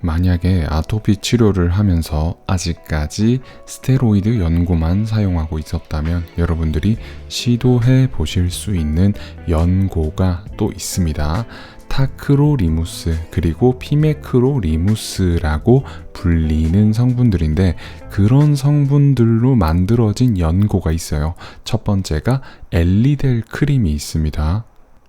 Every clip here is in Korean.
만약에 아토피 치료를 하면서 아직까지 스테로이드 연고만 사용하고 있었다면 여러분들이 시도해 보실 수 있는 연고가 또 있습니다. 타크로리무스 그리고 피메크로리무스라고 불리는 성분들인데 그런 성분들로 만들어진 연고가 있어요. 첫 번째가 엘리델 크림이 있습니다.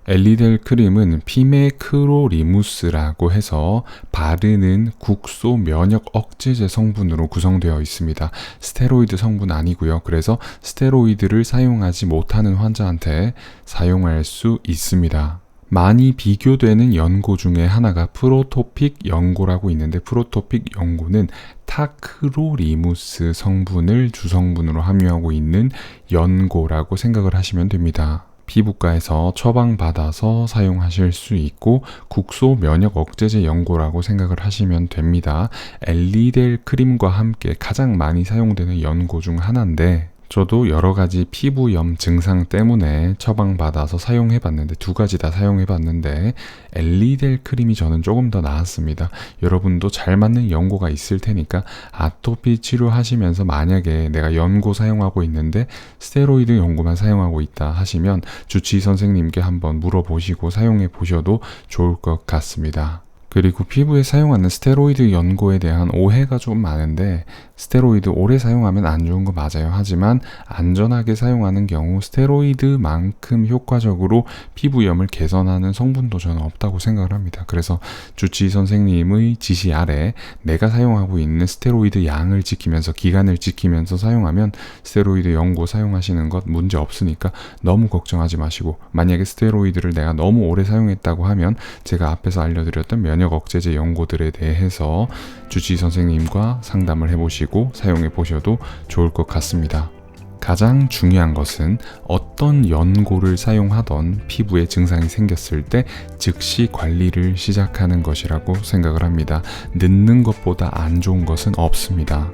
엘리델 크림은 피메크로리무스라고 해서 바르는 국소 면역 억제제 성분으로 구성되어 있습니다. 스테로이드 성분 아니고요. 그래서 스테로이드를 사용하지 못하는 환자한테 사용할 수 있습니다. 많이 비교되는 연고 중에 하나가 프로토픽 연고라고 있는데 프로토픽 연고는 타크로리무스 성분을 주성분으로 함유하고 있는 연고라고 생각을 하시면 됩니다. 피부과에서 처방받아서 사용하실 수 있고 국소 면역 억제제 연고라고 생각을 하시면 됩니다. 엘리델 크림과 함께 가장 많이 사용되는 연고 중 하나인데 저도 여러 가지 피부염 증상 때문에 처방받아서 사용해 봤는데 두 가지 다 사용해 봤는데 엘리델 크림이 저는 조금 더 나았습니다. 여러분도 잘 맞는 연고가 있을 테니까 아토피 치료하시면서 만약에 내가 연고 사용하고 있는데 스테로이드 연고만 사용하고 있다 하시면 주치의 선생님께 한번 물어보시고 사용해 보셔도 좋을 것 같습니다. 그리고 피부에 사용하는 스테로이드 연고에 대한 오해가 좀 많은데 스테로이드 오래 사용하면 안 좋은 거 맞아요. 하지만 안전하게 사용하는 경우 스테로이드만큼 효과적으로 피부염을 개선하는 성분도 저는 없다고 생각을 합니다. 그래서 주치의 선생님의 지시 아래 내가 사용하고 있는 스테로이드 양을 지키면서 기간을 지키면서 사용하면 스테로이드 연고 사용하시는 것 문제 없으니까 너무 걱정하지 마시고 만약에 스테로이드를 내가 너무 오래 사용했다고 하면 제가 앞에서 알려드렸던 면역 억제제 연고들에 대해서 주치의 선생님과 상담을 해보시고 사용해 보셔도 좋을 것 같습니다. 가장 중요한 것은 어떤 연고를 사용하던 피부에 증상이 생겼을 때 즉시 관리를 시작하는 것이라고 생각을 합니다. 늦는 것보다 안 좋은 것은 없습니다.